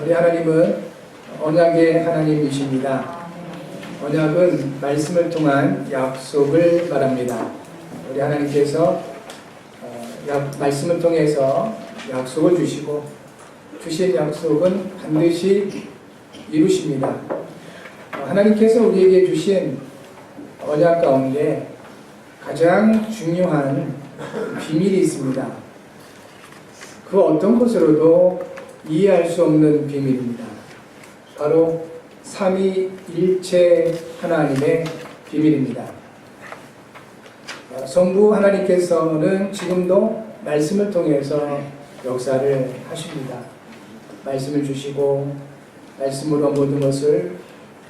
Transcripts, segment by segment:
우리 하나님은 언약의 하나님이십니다. 언약은 말씀을 통한 약속을 말합니다. 우리 하나님께서 어, 약- 말씀을 통해서 약속을 주시고 주신 약속은 반드시 이루십니다. 어, 하나님께서 우리에게 주신 언약 가운데 가장 중요한 비밀이 있습니다. 그 어떤 것으로도 이해할 수 없는 비밀입니다. 바로 삼위일체 하나님의 비밀입니다. 어, 성부 하나님께서는 지금도 말씀을 통해서 역사를 하십니다. 말씀을 주시고 말씀으로 모든 것을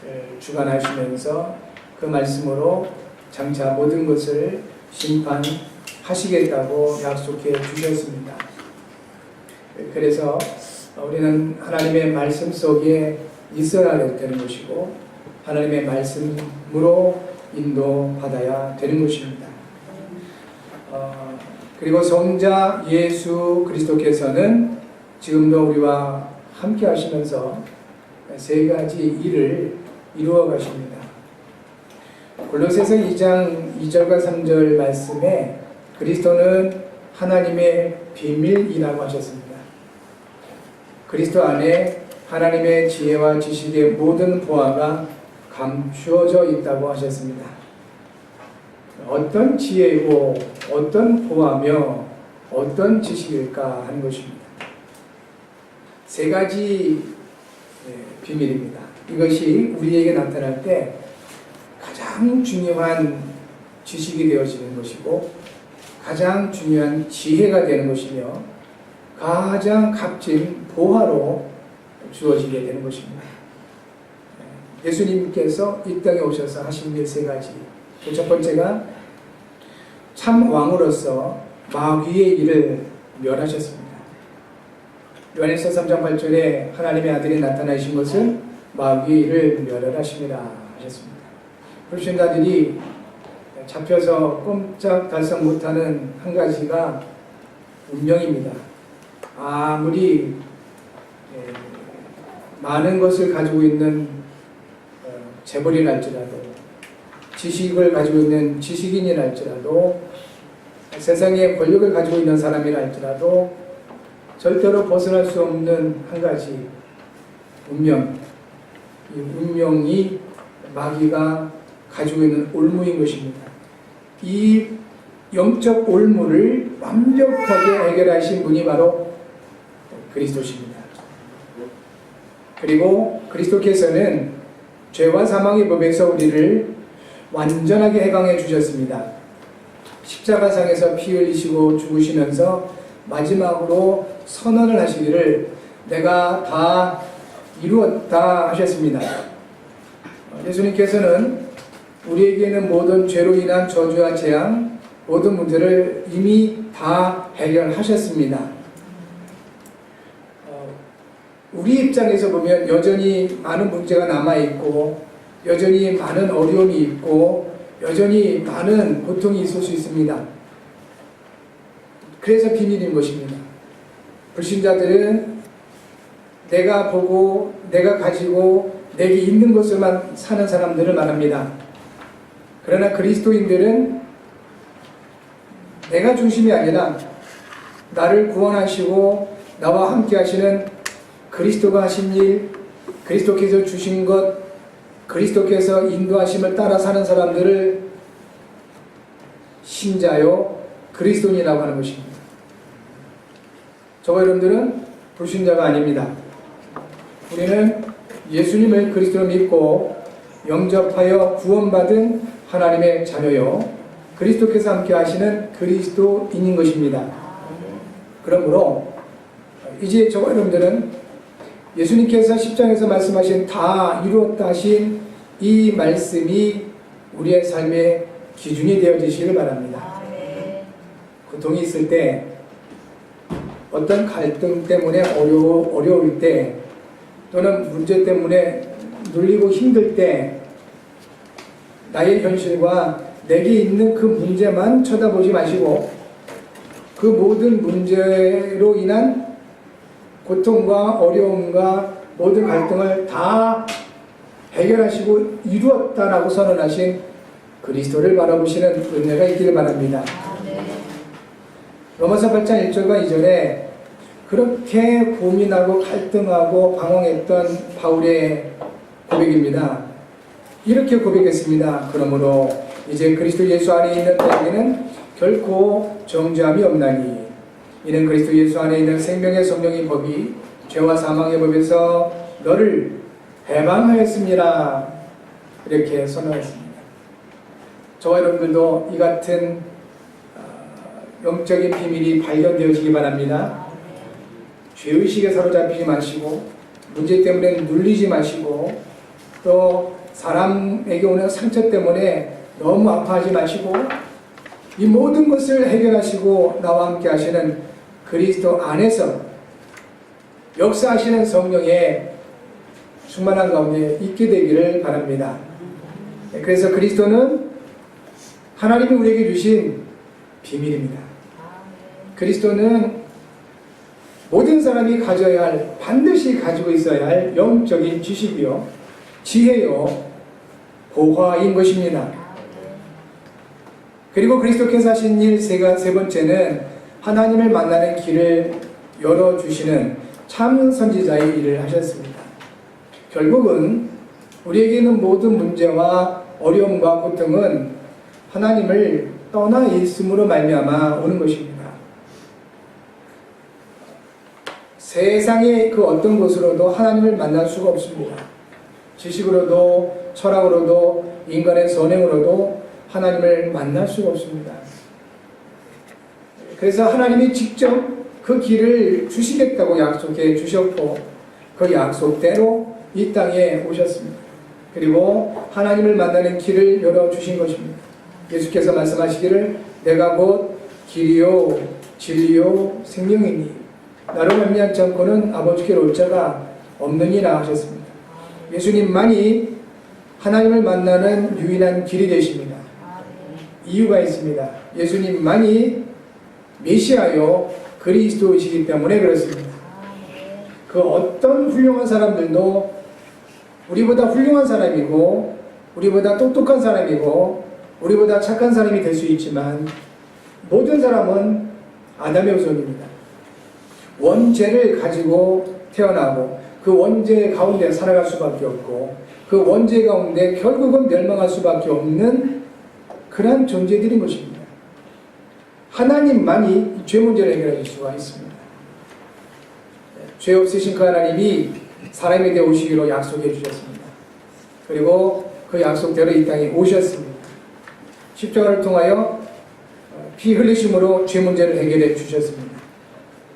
에, 주관하시면서 그 말씀으로 장차 모든 것을 심판하시겠다고 약속해 주셨습니다. 그래서 우리는 하나님의 말씀 속에 있어야 되는 것이고 하나님의 말씀으로 인도받아야 되는 것입니다. 어, 그리고 성자 예수 그리스도께서는 지금도 우리와 함께 하시면서 세 가지 일을 이루어 가십니다. 골로새서 2장 2절과 3절 말씀에 그리스도는 하나님의 비밀이라고 하셨습니다. 그리스도 안에 하나님의 지혜와 지식의 모든 보화가 감추어져 있다고 하셨습니다. 어떤 지혜이고 어떤 보화며 어떤 지식일까 하는 것입니다. 세 가지 예, 비밀입니다. 이것이 우리에게 나타날 때 가장 중요한 지식이 되어지는 것이고 가장 중요한 지혜가 되는 것이며 가장 값진 보화로 주어지게 되는 것입니다. 예수님께서 이 땅에 오셔서 하신 일 세 가지. 그첫 번째가 참 왕으로서 마귀의 일을 멸하셨습니다. 요한일서 3장 8절에 하나님의 아들이 나타나신 것은 마귀의 일을 멸하심이라 하셨습니다. 불신자들이 잡혀서 꼼짝 달싹 못하는 한 가지가 운명입니다. 아무리 예, 많은 것을 가지고 있는 어, 재벌이랄지라도 지식을 가지고 있는 지식인이랄지라도 세상에 권력을 가지고 있는 사람이랄지라도 절대로 벗어날 수 없는 한 가지 운명 이 운명이 마귀가 가지고 있는 올무인 것입니다. 이 영적 올무를 완벽하게 해결하신 분이 바로 그리스도십니다. 그리고 그리스도께서는 죄와 사망의 법에서 우리를 완전하게 해방해 주셨습니다. 십자가상에서 피 흘리시고 죽으시면서 마지막으로 선언을 하시기를 내가 다 이루었다 하셨습니다. 예수님께서는 우리에게는 모든 죄로 인한 저주와 재앙, 모든 문제를 이미 다 해결하셨습니다. 어, 우리 입장에서 보면 여전히 많은 문제가 남아있고, 여전히 많은 어려움이 있고, 여전히 많은 고통이 있을 수 있습니다. 그래서 비밀인 것입니다. 불신자들은 내가 보고, 내가 가지고, 내게 있는 것을만 사는 사람들을 말합니다. 그러나 그리스도인들은 내가 중심이 아니라 나를 구원하시고 나와 함께 하시는 그리스도가 하신 일, 그리스도께서 주신 것, 그리스도께서 인도하심을 따라 사는 사람들을 신자요 그리스도인이라고 하는 것입니다. 저와 여러분들은 불신자가 아닙니다. 우리는 예수님을 그리스도로 믿고 영접하여 구원받은 하나님의 자녀요 그리스도께서 함께 하시는 그리스도인인 것입니다. 그러므로 이제 저와 여러분들은 예수님께서 십장에서 말씀하신 다 이루었다 하신 이 말씀이 우리의 삶의 기준이 되어지시길 바랍니다. 고통이 있을 때 어떤 갈등 때문에 어려, 어려울 때 또는 문제 때문에 눌리고 힘들 때 나의 현실과 내게 있는 그 문제만 쳐다보지 마시고 그 모든 문제로 인한 고통과 어려움과 모든 갈등을 다 해결하시고 이루었다라고 선언하신 그리스도를 바라보시는 은혜가 있기를 바랍니다. 로마서 8장 1절과 2절에 그렇게 고민하고 갈등하고 방황했던 바울의 고백입니다. 이렇게 고백했습니다. 그러므로 이제 그리스도 예수 안에 있는 자에게는 결코 정죄함이 없나니 이는 그리스도 예수 안에 있는 생명의 성령의 법이 죄와 사망의 법에서 너를 해방하였습니다. 이렇게 선언했습니다. 저와 여러분들도 이 같은 어, 영적인 비밀이 발견되어지기 바랍니다. 죄의식에 사로잡히지 마시고 문제 때문에 눌리지 마시고 또 사람에게 오는 상처 때문에 너무 아파하지 마시고 이 모든 것을 해결하시고 나와 함께 하시는 그리스도 안에서 역사하시는 성령의 충만한 가운데 있게 되기를 바랍니다. 네, 그래서 그리스도는 하나님이 우리에게 주신 비밀입니다. 그리스도는 모든 사람이 가져야 할, 반드시 가지고 있어야 할 영적인 지식이요, 지혜요, 보화인 것입니다. 그리고 그리스도께서 하신 일 세, 세 번째는 하나님을 만나는 길을 열어주시는 참 선지자의 일을 하셨습니다. 결국은 우리에게 있는 모든 문제와 어려움과 고통은 하나님을 떠나 있음으로 말미암아 오는 것입니다. 세상의 그 어떤 곳으로도 하나님을 만날 수가 없습니다. 지식으로도 철학으로도 인간의 선행으로도 하나님을 만날 수가 없습니다. 그래서 하나님이 직접 그 길을 주시겠다고 약속해 주셨고 그 약속대로 이 땅에 오셨습니다. 그리고 하나님을 만나는 길을 열어 주신 것입니다. 예수께서 말씀하시기를 내가 곧 길이요 진리요 생명이니 나로 말미암 정권은 아버지께로 올 자가 없느니라 하셨습니다. 예수님만이 하나님을 만나는 유일한 길이 되십니다. 이유가 있습니다. 예수님만이 메시아요 그리스도이시기 때문에 그렇습니다. 그 어떤 훌륭한 사람들도 우리보다 훌륭한 사람이고 우리보다 똑똑한 사람이고 우리보다 착한 사람이 될 수 있지만 모든 사람은 아담의 후손입니다. 원죄를 가지고 태어나고 그 원죄 가운데 살아갈 수밖에 없고 그 원죄 가운데 결국은 멸망할 수밖에 없는 그러한 존재들인 것입니다. 하나님만이 죄 문제를 해결할 수가 있습니다. 죄 없으신 그 하나님이 사람에 대해 오시기로 약속해 주셨습니다. 그리고 그 약속대로 이 땅에 오셨습니다. 십자가를 통하여 피 흘리심으로 죄 문제를 해결해 주셨습니다.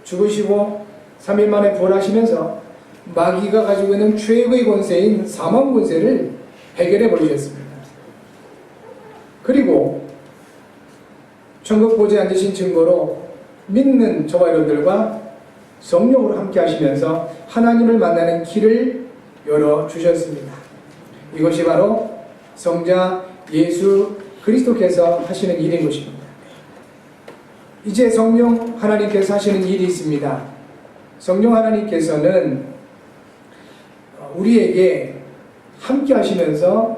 죽으시고 3일 만에 부활하시면서 마귀가 가지고 있는 최고의 권세인 사망 권세를 해결해 버리셨습니다. 그리고 천국 보좌에 앉으신 증거로 믿는 저와 여러분들과 성령으로 함께 하시면서 하나님을 만나는 길을 열어 주셨습니다. 이것이 바로 성자 예수 그리스도께서 하시는 일인 것입니다. 이제 성령 하나님께서 하시는 일이 있습니다. 성령 하나님께서는 우리에게 함께 하시면서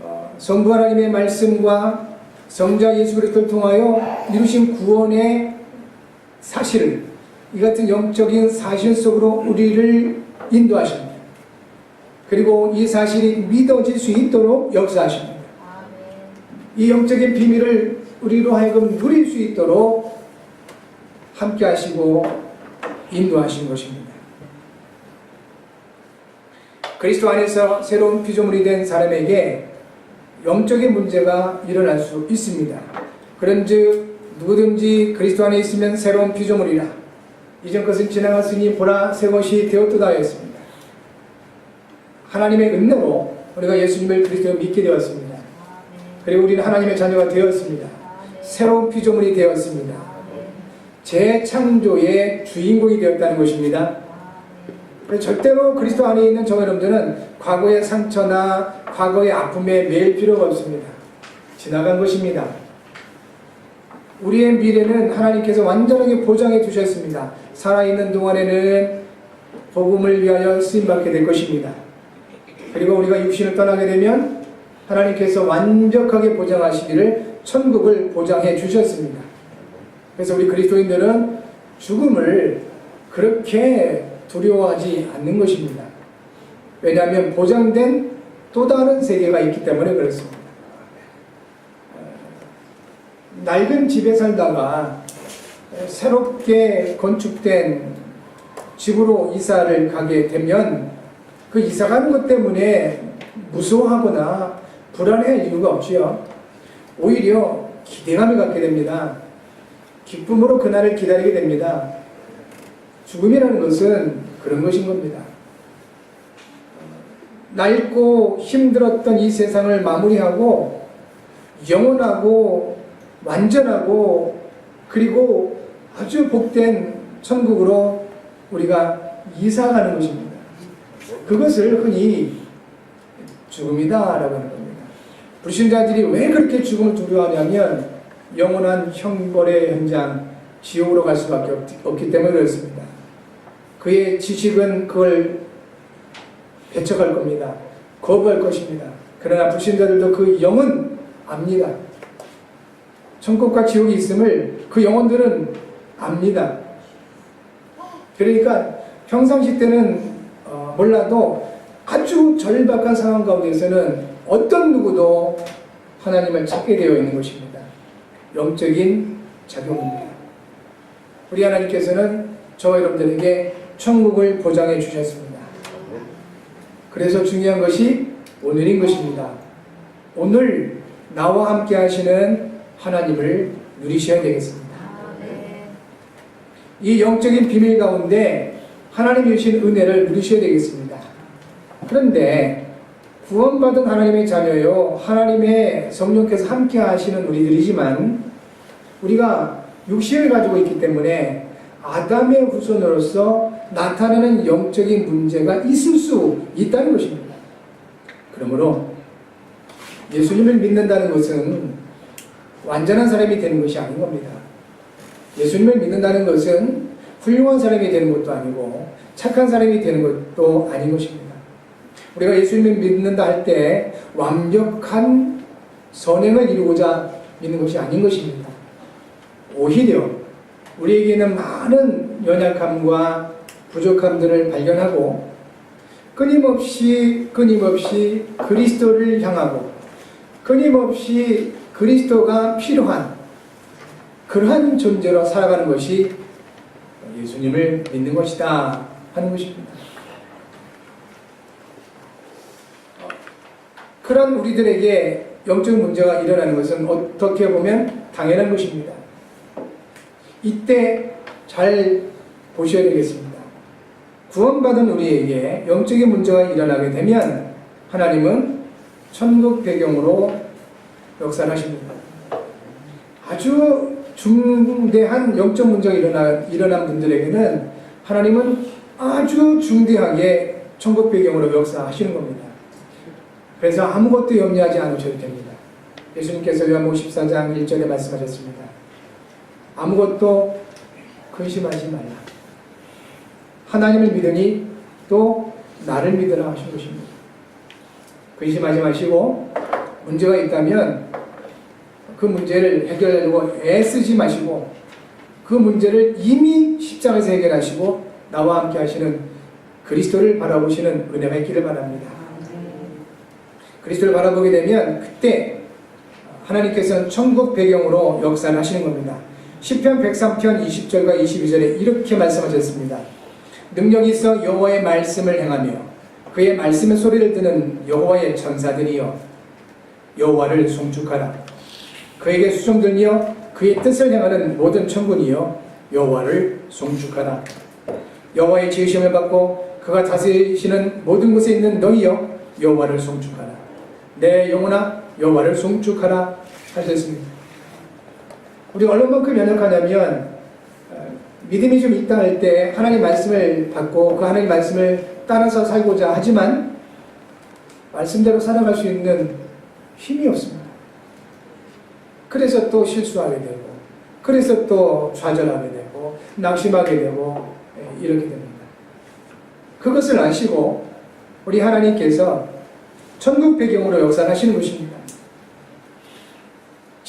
어, 성부 하나님의 말씀과 성자 예수 그리스도를 통하여 이루신 구원의 사실을 이 같은 영적인 사실 속으로 우리를 인도하십니다. 그리고 이 사실이 믿어질 수 있도록 역사하십니다. 이 영적인 비밀을 우리로 하여금 누릴 수 있도록 함께 하시고 인도하신 것입니다. 그리스도 안에서 새로운 피조물이 된 사람에게 영적인 문제가 일어날 수 있습니다. 그런즉 누구든지 그리스도 안에 있으면 새로운 피조물이라 이전 것은 지나갔으니 보라 새 것이 되었도다 하였습니다. 하나님의 은혜로 우리가 예수님을 그리스도 믿게 되었습니다. 그리고 우리는 하나님의 자녀가 되었습니다. 새로운 피조물이 되었습니다. 재창조의 주인공이 되었다는 것입니다. 절대로 그리스도 안에 있는 저 여러분들은 과거의 상처나 과거의 아픔에 매일 필요가 없습니다. 지나간 것입니다. 우리의 미래는 하나님께서 완전하게 보장해 주셨습니다. 살아있는 동안에는 복음을 위하여 쓰임받게 될 것입니다. 그리고 우리가 육신을 떠나게 되면 하나님께서 완벽하게 보장하시기를 천국을 보장해 주셨습니다. 그래서 우리 그리스도인들은 죽음을 그렇게 두려워하지 않는 것입니다. 왜냐하면 보장된 또 다른 세계가 있기 때문에 그렇습니다. 어, 낡은 집에 살다가 새롭게 건축된 집으로 이사를 가게 되면 그 이사 가는 것 때문에 무서워하거나 불안해할 이유가 없지요. 오히려 기대감을 갖게 됩니다. 기쁨으로 그날을 기다리게 됩니다. 죽음이라는 것은 그런 것인 겁니다. 낡고 힘들었던 이 세상을 마무리하고 영원하고 완전하고 그리고 아주 복된 천국으로 우리가 이사가는 것입니다. 그것을 흔히 죽음이다라고 하는 겁니다. 불신자들이 왜 그렇게 죽음을 두려워하냐면 영원한 형벌의 현장 지옥으로 갈 수밖에 없, 없기 때문에 그렇습니다. 그의 지식은 그걸 배척할 겁니다. 거부할 것입니다. 그러나 불신자들도 그 영은 압니다. 천국과 지옥이 있음을 그 영혼들은 압니다. 그러니까 평상시 때는 어, 몰라도 아주 절박한 상황 가운데서는 어떤 누구도 하나님을 찾게 되어 있는 것입니다. 영적인 작용입니다. 우리 하나님께서는 저와 여러분들에게 천국을 보장해 주셨습니다. 그래서 중요한 것이 오늘인 것입니다. 오늘 나와 함께 하시는 하나님을 누리셔야 되겠습니다. 이 영적인 비밀 가운데 하나님이 주신 은혜를 누리셔야 되겠습니다. 그런데 구원받은 하나님의 자녀요, 하나님의 성령께서 함께 하시는 우리들이지만 우리가 육신을 가지고 있기 때문에 아담의 후손으로서 나타나는 영적인 문제가 있을 수 있다는 것입니다. 그러므로 예수님을 믿는다는 것은 완전한 사람이 되는 것이 아닌 겁니다. 예수님을 믿는다는 것은 훌륭한 사람이 되는 것도 아니고 착한 사람이 되는 것도 아닌 것입니다. 우리가 예수님을 믿는다 할 때 완벽한 선행을 이루고자 믿는 것이 아닌 것입니다. 오히려 우리에게는 많은 연약함과 부족함들을 발견하고 끊임없이 끊임없이 그리스도를 향하고 끊임없이 그리스도가 필요한 그러한 존재로 살아가는 것이 예수님을 믿는 것이다 하는 것입니다. 그런 우리들에게 영적 문제가 일어나는 것은 어떻게 보면 당연한 것입니다. 이때 잘 보셔야 되겠습니다. 구원받은 우리에게 영적인 문제가 일어나게 되면 하나님은 천국 배경으로 역사하십니다. 아주 중대한 영적 문제가 일어나, 일어난 분들에게는 하나님은 아주 중대하게 천국 배경으로 역사하시는 겁니다. 그래서 아무것도 염려하지 않으셔도 됩니다. 예수님께서 요한복음 14장 1절에 말씀하셨습니다. 아무것도 근심하지 말라. 하나님을 믿으니 또 나를 믿으라 하신 것입니다. 근심하지 마시고 문제가 있다면 그 문제를 해결하려고 애쓰지 마시고 그 문제를 이미 십자가에서 해결하시고 나와 함께 하시는 그리스도를 바라보시는 은혜가 있기를 바랍니다. 그리스도를 바라보게 되면 그때 하나님께서는 천국 배경으로 역사를 하시는 겁니다. 10편 103편 20절과 22절에 이렇게 말씀하셨습니다. 능력 있어 여호와의 말씀을 행하며 그의 말씀의 소리를 듣는 여호와의 천사들이여 여호와를 송축하라. 그에게 수종들이여 그의 뜻을 행하는 모든 천군이여 여호와를 송축하라. 여호와의 지으심을 받고 그가 다스리시는 모든 곳에 있는 너희여 여호와를 송축하라. 내 영혼아 여호와를 송축하라 하셨습니다. 우리가 얼마만큼 연약하냐면 어, 믿음이 좀 있다 할 때 하나님 말씀을 받고 그 하나님 말씀을 따라서 살고자 하지만 말씀대로 살아갈 수 있는 힘이 없습니다. 그래서 또 실수하게 되고 그래서 또 좌절하게 되고 낙심하게 되고 예, 이렇게 됩니다. 그것을 아시고 우리 하나님께서 천국 배경으로 역사하시는 것입니다.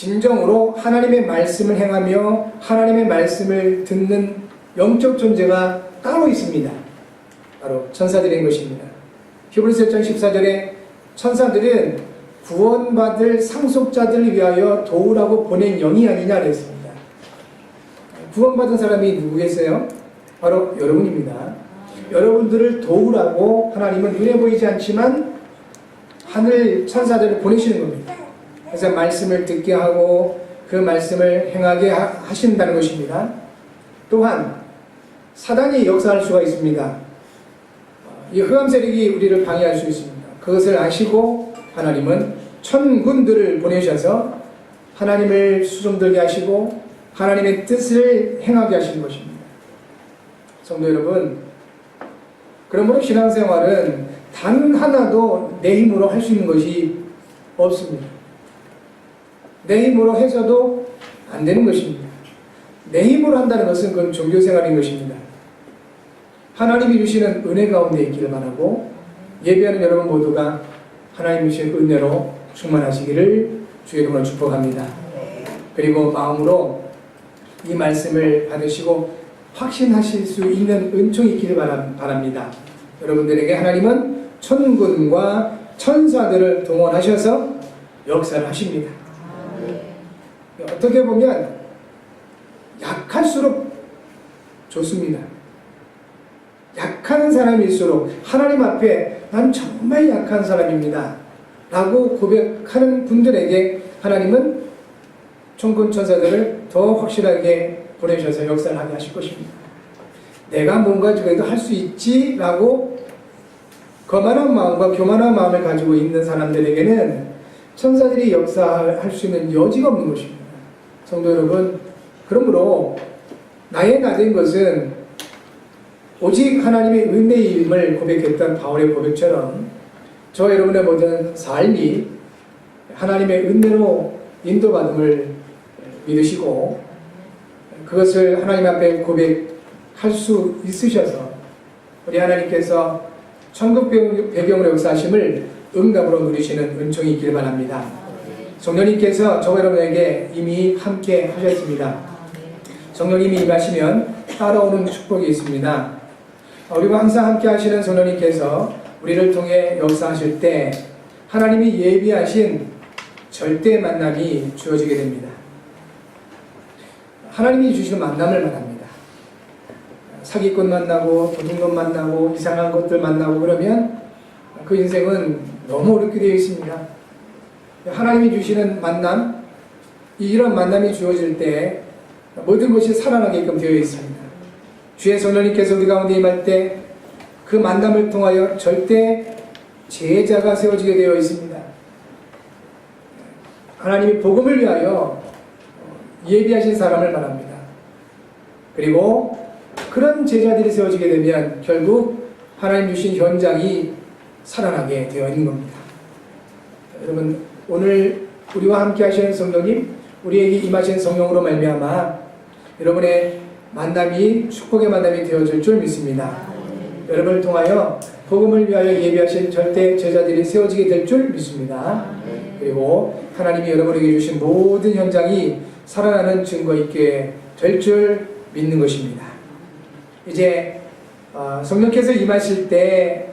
진정으로 하나님의 말씀을 행하며 하나님의 말씀을 듣는 영적 존재가 따로 있습니다. 바로 천사들인 것입니다. 히브리서 1장 14절에 천사들은 구원받을 상속자들을 위하여 도우라고 보낸 영이 아니냐 그랬습니다. 구원받은 사람이 누구겠어요? 바로 여러분입니다. 여러분들을 도우라고 하나님은 눈에 보이지 않지만 하늘 천사들을 보내시는 겁니다. 그래서 말씀을 듣게 하고 그 말씀을 행하게 하- 하신다는 것입니다. 또한 사단이 역사할 수가 있습니다. 이 흑암 세력이 우리를 방해할 수 있습니다. 그것을 아시고 하나님은 천군들을 보내셔서 하나님을 수종들게 하시고 하나님의 뜻을 행하게 하시는 것입니다. 성도 여러분, 그러므로 신앙생활은 단 하나도 내 힘으로 할 수 있는 것이 없습니다. 내 힘으로 해서도 안 되는 것입니다. 내 힘으로 한다는 것은 그건 종교생활인 것입니다. 하나님이 주시는 은혜 가운데 있기를 바라고 예배하는 여러분 모두가 하나님 주신 은혜로 충만하시기를 주의 이름으로 축복합니다. 그리고 마음으로 이 말씀을 받으시고 확신하실 수 있는 은총이 있기를 바랍니다. 여러분들에게 하나님은 천군과 천사들을 동원하셔서 역사를 하십니다. 어떻게 보면 약할수록 좋습니다. 약한 사람일수록 하나님 앞에 난 정말 약한 사람입니다. 라고 고백하는 분들에게 하나님은 천군 천사들을 더 확실하게 보내셔서 역사를 하게 하실 것입니다. 내가 뭔가 그래도 할 수 있지라고 거만한 마음과 교만한 마음을 가지고 있는 사람들에게는 천사들이 역사할 수 있는 여지가 없는 것입니다. 성도 여러분, 그러므로 나의 나된 것은 오직 하나님의 은혜임을 고백했던 바울의 고백처럼 저 여러분의 모든 삶이 하나님의 은혜로 인도받음을 믿으시고 그것을 하나님 앞에 고백할 수 있으셔서 우리 하나님께서 천국 배경으로 역사하심을 응답으로 누리시는 은총이 있길 바랍니다. 성령님께서 저 여러분에게 이미 함께 하셨습니다. 성령님이 임하시면 따라오는 축복이 있습니다. 우리가 항상 함께 하시는 성령님께서 우리를 통해 역사하실 때 하나님이 예비하신 절대 만남이 주어지게 됩니다. 하나님이 주시는 만남을 말합니다. 사기꾼 만나고 도둑놈 만나고 이상한 것들 만나고 그러면 그 인생은 너무 어렵게 되어 있습니다. 하나님이 주시는 만남, 이런 만남이 주어질 때 모든 것이 살아나게끔 되어 있습니다. 주의 성령님께서 우리 가운데 임할 때 그 만남을 통하여 절대 제자가 세워지게 되어 있습니다. 하나님이 복음을 위하여 예비하신 사람을 말합니다. 그리고 그런 제자들이 세워지게 되면 결국 하나님 주신 현장이 살아나게 되어 있는 겁니다. 여러분 오늘 우리와 함께 하시는 성령님 우리에게 임하신 성령으로 말미암아 여러분의 만남이 축복의 만남이 되어질 줄 믿습니다. 여러분을 통하여 복음을 위하여 예비하신 절대 제자들이 세워지게 될 줄 믿습니다. 그리고 하나님이 여러분에게 주신 모든 현장이 살아나는 증거 있게 될 줄 믿는 것입니다. 이제 어, 성령께서 임하실 때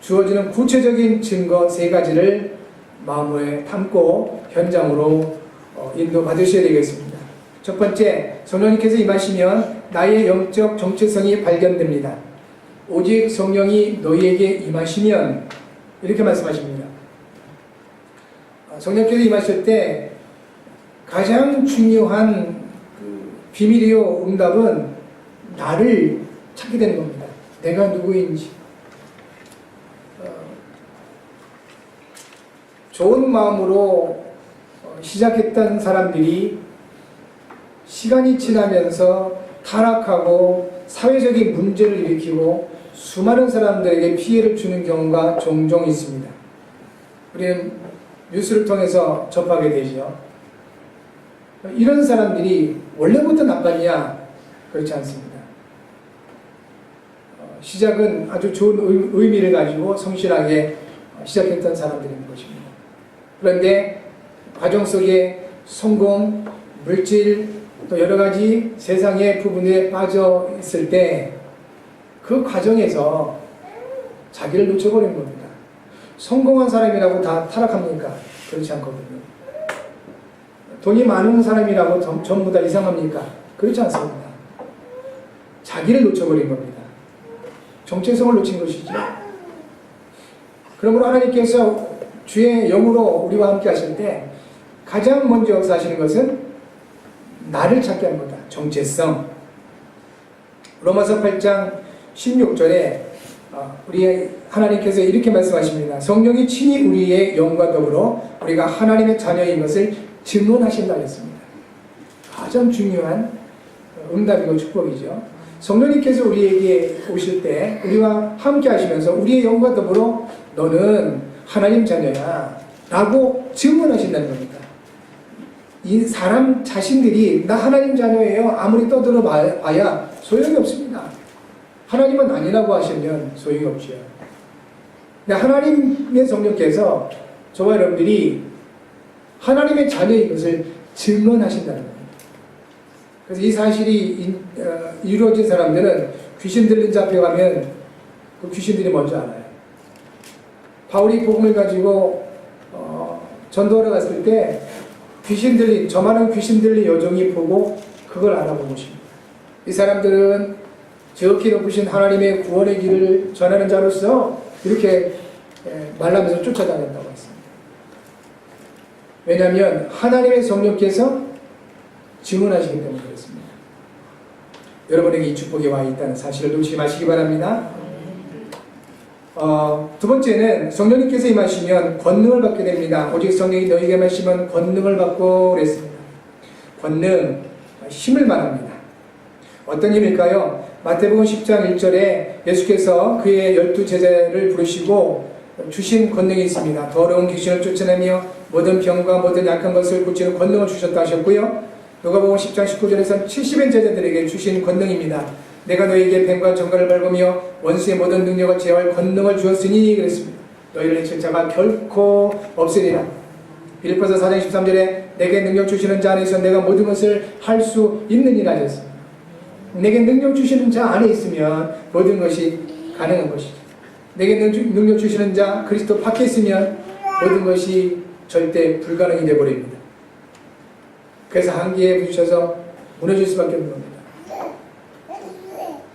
주어지는 구체적인 증거 세 가지를 마음에 담고 현장으로 어, 인도 받으셔야 되겠습니다. 첫 번째, 성령님께서 임하시면 나의 영적 정체성이 발견됩니다. 오직 성령이 너희에게 임하시면 이렇게 말씀하십니다. 어, 성령께서 임하실 때 가장 중요한 그 비밀이요 응답은 나를 찾게 되는 겁니다. 내가 누구인지. 어, 좋은 마음으로 어, 시작했던 사람들이 시간이 지나면서 타락하고 사회적인 문제를 일으키고 수많은 사람들에게 피해를 주는 경우가 종종 있습니다. 우리는 뉴스를 통해서 접하게 되죠. 이런 사람들이 원래부터 나빴냐? 그렇지 않습니다. 어, 시작은 아주 좋은 의- 의미를 가지고 성실하게 어, 시작했던 사람들인 것입니다. 그런데 과정 속에 성공, 물질, 또 여러 가지 세상의 부분에 빠져 있을 때 그 과정에서 자기를 놓쳐버린 겁니다. 성공한 사람이라고 다 타락합니까? 그렇지 않거든요. 돈이 많은 사람이라고 전- 전부 다 이상합니까? 그렇지 않습니다. 자기를 놓쳐버린 겁니다. 정체성을 놓친 것이죠. 그러므로 하나님께서 주의 영으로 우리와 함께 하실 때 가장 먼저 역사하시는 것은 나를 찾게 합니다. 정체성. 로마서 8장 16절에 어, 우리 하나님께서 이렇게 말씀하십니다. 성령이 친히 우리의 영과 더불어 우리가 하나님의 자녀인 것을 증언하신다 했습니다. 가장 중요한 응답이고 축복이죠. 성령님께서 우리에게 오실 때 우리와 함께 하시면서 우리의 영과 더불어 너는 하나님 자녀야 라고 증언하신다는 겁니다. 이 사람 자신들이 나 하나님 자녀예요. 아무리 떠들어 봐- 봐야 소용이 없습니다. 하나님은 아니라고 하시면 소용이 없지요. 하나님의 성령께서 저와 여러분들이 하나님의 자녀인 것을 증언하신다는 겁니다. 그래서 이 사실이 인- 어, 이루어진 사람들은 귀신 들린 자 앞에 가면 그 귀신들이 먼저 알아요. 바울이 복음을 가지고 어, 전도하러 갔을 때 귀신 들린 저 많은 귀신 들린 여종이 보고 그걸 알아본 것입니다. 이 사람들은 지극히 높으신 하나님의 구원의 길을 전하는 자로서 이렇게 예, 말하면서 쫓아다녔다고 했습니다. 왜냐하면 하나님의 성령께서 증언하시기 때문에 그렇습니다. 여러분에게 이 축복이 와 있다는 사실을 놓치지 마시기 바랍니다. 어, 두 번째는 성령님께서 임하시면 권능을 받게 됩니다. 오직 성령이 너희에게 임하시면 권능을 받고 그랬습니다. 권능, 힘을 말합니다. 어떤 힘일까요? 마태복음 10장 1절에 예수께서 그의 열두 제자를 부르시고 주신 권능이 있습니다. 더러운 귀신을 쫓아내며 모든 병과 모든 약한 것을 고치는 권능을 주셨다 하셨고요. 누가복음 10장 19절에서는 70인 제자들에게 주신 권능입니다. 내가 너희에게 뱀과 정갈을 밟으며 원수의 모든 능력을 제어할 권능을 주었으니 그랬습니다. 너희를 해칠 자가 결코 없으리라. 빌립보서 4장 13절에 내게 능력 주시는 자 안에서 내가 모든 것을 할 수 있느니라 하셨습니다. 내게 능력 주시는 자 안에 있으면 모든 것이 가능한 것이죠. 내게 능- 능력 주시는 자 그리스도 밖에 있으면 모든 것이 절대 불가능이 되어버립니다. 그래서 한기에 부딪혀서 무너질 수밖에 없는 겁니다.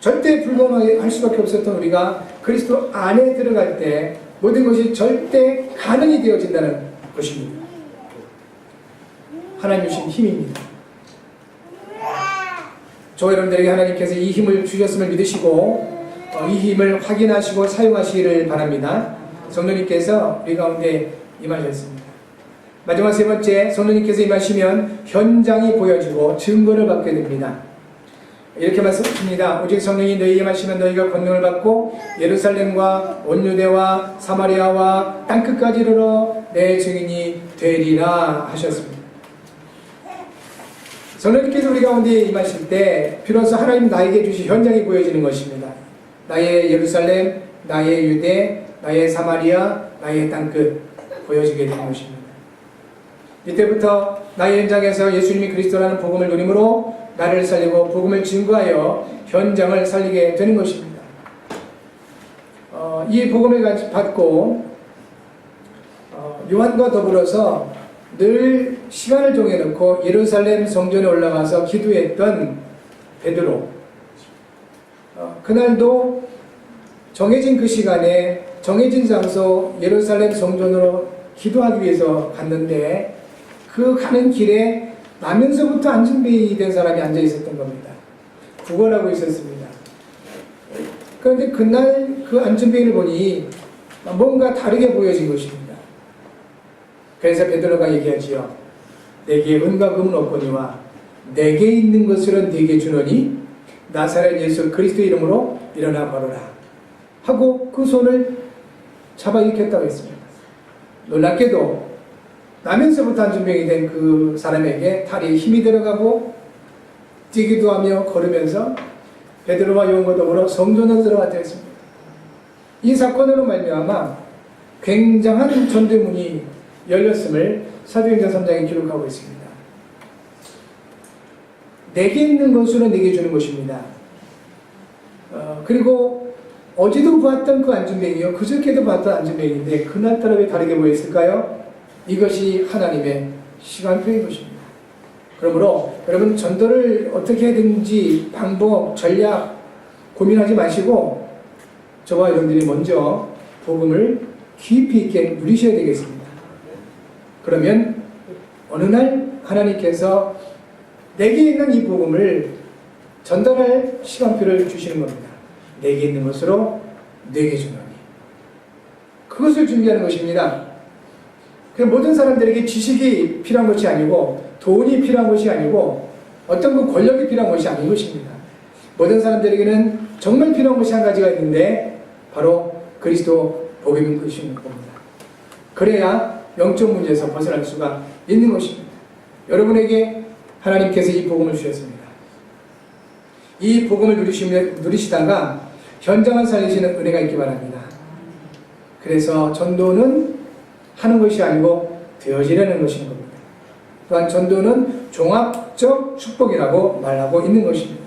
절대 불가능하게 할 수밖에 없었던 우리가 그리스도 안에 들어갈 때 모든 것이 절대 가능이 되어진다는 것입니다. 하나님 주신 힘입니다. 저 여러분들에게 하나님께서 이 힘을 주셨음을 믿으시고 어, 이 힘을 확인하시고 사용하시기를 바랍니다. 성령님께서 우리 가운데 임하셨습니다. 마지막 세 번째 성령님께서 임하시면 현장이 보여지고 증거를 받게 됩니다. 이렇게 말씀하십니다. 오직 성령이 너희에게 임하시면 너희가 권능을 받고 예루살렘과 온 유대와 사마리아와 땅 끝까지 이르러 내 증인이 되리라 하셨습니다. 성령님께서 우리 가운데 임하실 때 비로소 하나님 나에게 주신 현장이 보여지는 것입니다. 나의 예루살렘, 나의 유대, 나의 사마리아, 나의 땅 끝 보여지게 되는 것입니다. 이때부터 나의 현장에서 예수님이 그리스도라는 복음을 누림으로 나를 살리고 복음을 증거하여 현장을 살리게 되는 것입니다. 어, 이 복음을 받고 어, 요한과 더불어서 늘 시간을 정해놓고 예루살렘 성전에 올라가서 기도했던 베드로. 어, 그날도 정해진 그 시간에 정해진 장소 예루살렘 성전으로 기도하기 위해서 갔는데 그 가는 길에 나면서부터 안준비 된 사람이 앉아 있었던 겁니다. 구걸하고 있었습니다. 그런데 그날 그 안준비를 보니 뭔가 다르게 보여진 것입니다. 그래서 베드로가 얘기하지요. 내게 은과 금은 없거니와 내게 있는 것으로 네게 주노니 나사렛 예수 그리스도 이름으로 일어나 걸어라 하고 그 손을 잡아 일으켰다고 했습니다. 놀랍게도 나면서부터 안준병이 된 그 사람에게 다리에 힘이 들어가고 뛰기도 하며 걸으면서 베드로와 요한과 더불어 성전으로 들어갔다 했습니다. 이 사건으로 말미암아 굉장한 전대문이 열렸음을 사도행전 3장에 기록하고 있습니다. 내게 있는 것으로 내게 주는 것입니다. 어, 그리고 어제도 보았던 그 안전뱅이요 그저께도 봤던 안전뱅이인데 그날따라 왜 다르게 보였을까요? 이것이 하나님의 시간표인 것입니다. 그러므로 여러분 전도를 어떻게 하든지 방법, 전략 고민하지 마시고 저와 여러분들이 먼저 복음을 깊이 있게 누리셔야 되겠습니다. 그러면 어느 날 하나님께서 내게 있는 이 복음을 전달할 시간표를 주시는 겁니다. 내게 있는 것으로 내게 주노니. 그것을 준비하는 것입니다. 그 모든 사람들에게 지식이 필요한 것이 아니고 돈이 필요한 것이 아니고 어떤 그 권력이 필요한 것이 아닌 것입니다. 모든 사람들에게는 정말 필요한 것이 한 가지가 있는데 바로 그리스도 복음인 것인 겁니다. 그래야 영적 문제에서 벗어날 수가 있는 것입니다. 여러분에게 하나님께서 이 복음을 주셨습니다. 이 복음을 누리시다가 현장을 살리시는 은혜가 있기 바랍니다. 그래서 전도는 하는 것이 아니고 되어지려는 것인 겁니다. 또한 전도는 종합적 축복이라고 말하고 있는 것입니다.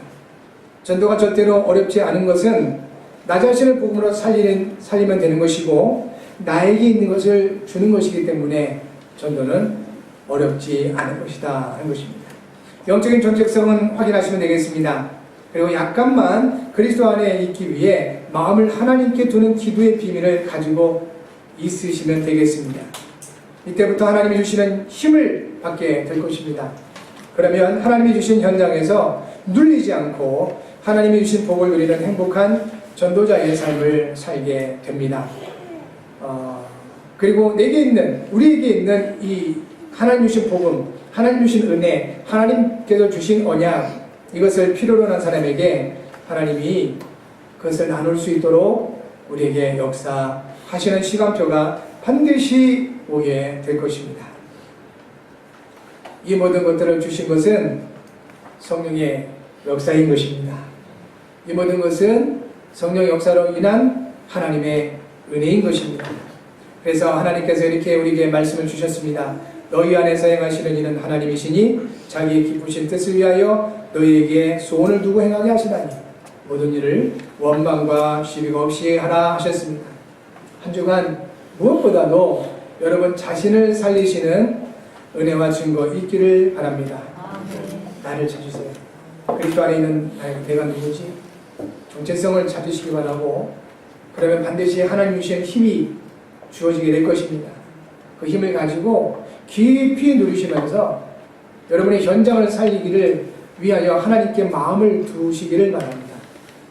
전도가 절대로 어렵지 않은 것은 나 자신을 복음으로 살리는, 살리면 되는 것이고 나에게 있는 것을 주는 것이기 때문에 전도는 어렵지 않은 것이다 하는 것입니다. 영적인 정체성은 확인하시면 되겠습니다. 그리고 약간만 그리스도 안에 있기 위해 마음을 하나님께 두는 기도의 비밀을 가지고 있으시면 되겠습니다. 이때부터 하나님이 주시는 힘을 받게 될 것입니다. 그러면 하나님이 주신 현장에서 눌리지 않고 하나님이 주신 복을 누리는 행복한 전도자의 삶을 살게 됩니다. 어, 그리고 내게 있는 우리에게 있는 이 하나님 주신 복음, 하나님 주신 은혜, 하나님께서 주신 언약 이것을 필요로 한 사람에게 하나님이 그것을 나눌 수 있도록 우리에게 역사 하시는 시간표가 반드시 오게 될 것입니다. 이 모든 것들을 주신 것은 성령의 역사인 것입니다. 이 모든 것은 성령 역사로 인한 하나님의 은혜인 것입니다. 그래서 하나님께서 이렇게 우리에게 말씀을 주셨습니다. 너희 안에서 행하시는 이는 하나님이시니 자기의 기쁘신 뜻을 위하여 너희에게 소원을 두고 행하게 하시다니 모든 일을 원망과 시비가 없이 하라 하셨습니다. 한 주간 무엇보다도 여러분 자신을 살리시는 은혜와 증거 있기를 바랍니다. 나를 찾으세요. 그리스도 안에 있는 나의 내가 누구지? 정체성을 찾으시기 바라고 그러면 반드시 하나님 주신 힘이 주어지게 될 것입니다. 그 힘을 가지고 깊이 누리시면서 여러분의 현장을 살리기를 위하여 하나님께 마음을 두시기를 바랍니다.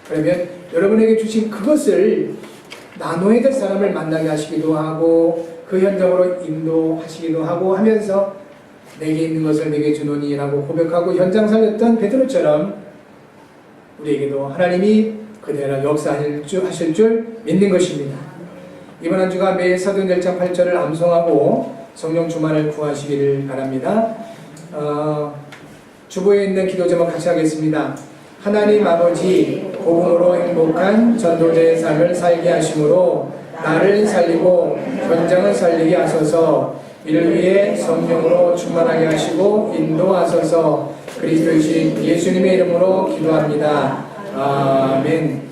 그러면 여러분에게 주신 그것을 나눠야 될 사람을 만나게 하시기도 하고 그 현장으로 인도하시기도 하고 하면서 내게 있는 것을 내게 주노니라고 고백하고 현장 살렸던 베드로처럼 우리에게도 하나님이 그대로 역사하실 줄, 하실 줄 믿는 것입니다. 이번 한 주가 매일 사도행 1장 8절을 암송하고 성령 주만을 구하시기를 바랍니다. 어, 주보에 있는 기도 제목 같이 하겠습니다. 하나님 아버지 복음으로 행복한 전도자의 삶을 살게 하심으로 나를 살리고 현장을 살리게 하소서. 이를 위해 성령으로 충만하게 하시고 인도하소서. 그리스도이신 예수님의 이름으로 기도합니다. 아멘